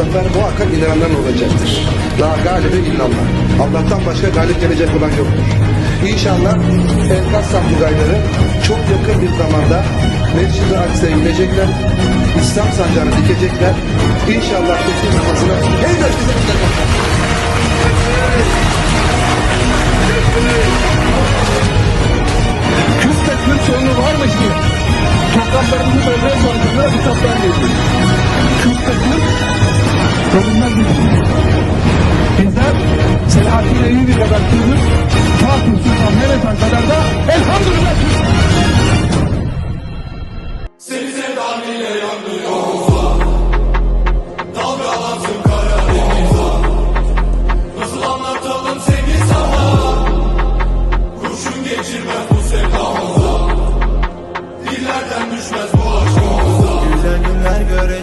muhakkak inananların olacaktır. La galibe illallah. Allah'tan başka galip gelecek olan yoktur. İnşallah Enkaz Samdugayları çok yakın bir zamanda Mescid-i Aksa'ya inecekler. İslam sancağını dikecekler. İnşallah tekbir namazına en başta Kürt teknik sorunu varmış diye topraklarımızı bölmeye çalışanlara kitaplar veriyor.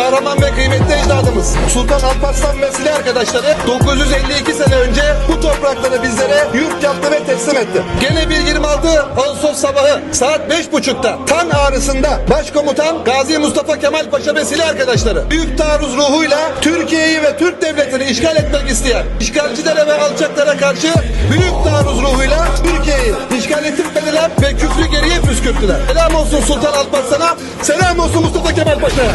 kahraman ve kıymetli ecdadımız Sultan Alparslan ve silah arkadaşları 952 sene önce bu toprakları bizlere yurt yaptı ve teslim etti. Gene bir 26 Ağustos sabahı saat 5.30'da Tan ağrısında Başkomutan Gazi Mustafa Kemal Paşa ve silah arkadaşları büyük taarruz ruhuyla Türkiye'yi ve Türk devletini işgal etmek isteyen işgalcilere ve alçaklara karşı büyük taarruz ruhuyla Türkiye'yi işgal ettirmediler ve küfrü geriye püskürttüler. Selam olsun Sultan Alparslan'a, selam olsun Mustafa Kemal Paşa'ya.